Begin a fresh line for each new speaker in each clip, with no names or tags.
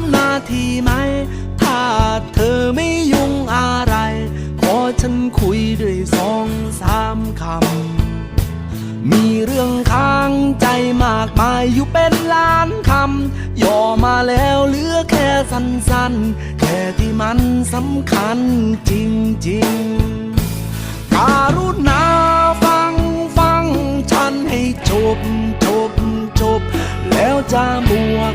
ามนาทีไหม ถ้าเธอไม่ยุ่งอะไร ขอฉันคุยด้วยสองสามคำ มีเรื่องค้างใจมากมายอยู่เป็นล้านคำ ย่อมาแล้วเหลือแค่สั้นๆ แค่ที่มันสำคัญจริงๆ การุณาฟังฟังฉันให้จบจบจบ แล้วจะบวก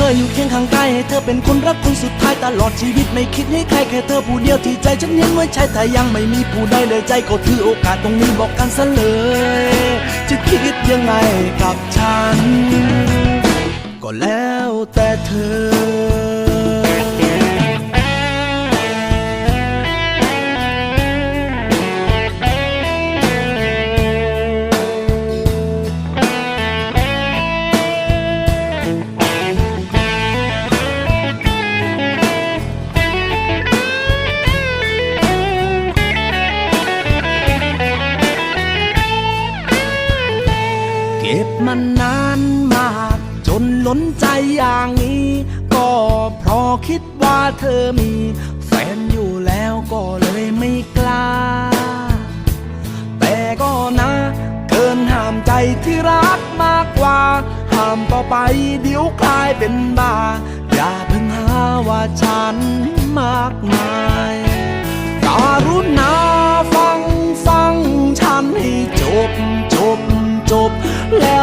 ธออยู่เคียงข้างกายให้เธอเป็นคนรักคนสุดท้ายตลอดชีวิตไม่คิดให้ใครแค่เธอผู้เดียวที่ใจฉันยังไว้ใช่แต่ยังไม่มีผู้ใดเลยใจก็ถือโอกาสตรงนี้บอกกันซะเลยจะคิดยังไงกับฉัน ก็แล้วแต่เธอ เก็บมันนานมาก จนล้นใจอย่างนี้ ก็เพราะคิดว่าเธอมี แฟนอยู่แล้วก็เลยไม่กล้า แต่ก็นะ เกินห้ามใจที่รักมากกว่า ห้ามต่อไปเดี๋ยวกลายเป็นบ้า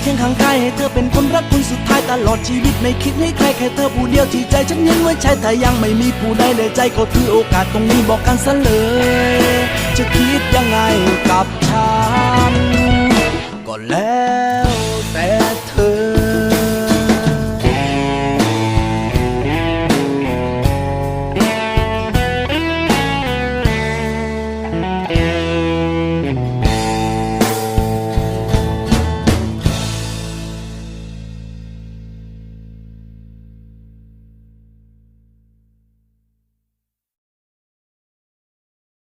เคียงข้างกายให้เธอเป็นคนรักคนสุดท้ายตลอดชีวิตไม่คิดให้ใครแค่เธอผู้เดียวที่ใจฉันยังไว้ใช้แต่ยังไม่มีผู้ใดในใจก็ถือโอกาสตรงนี้บอกกันซะเลย จะคิดยังไงกับฉันก็แล้ว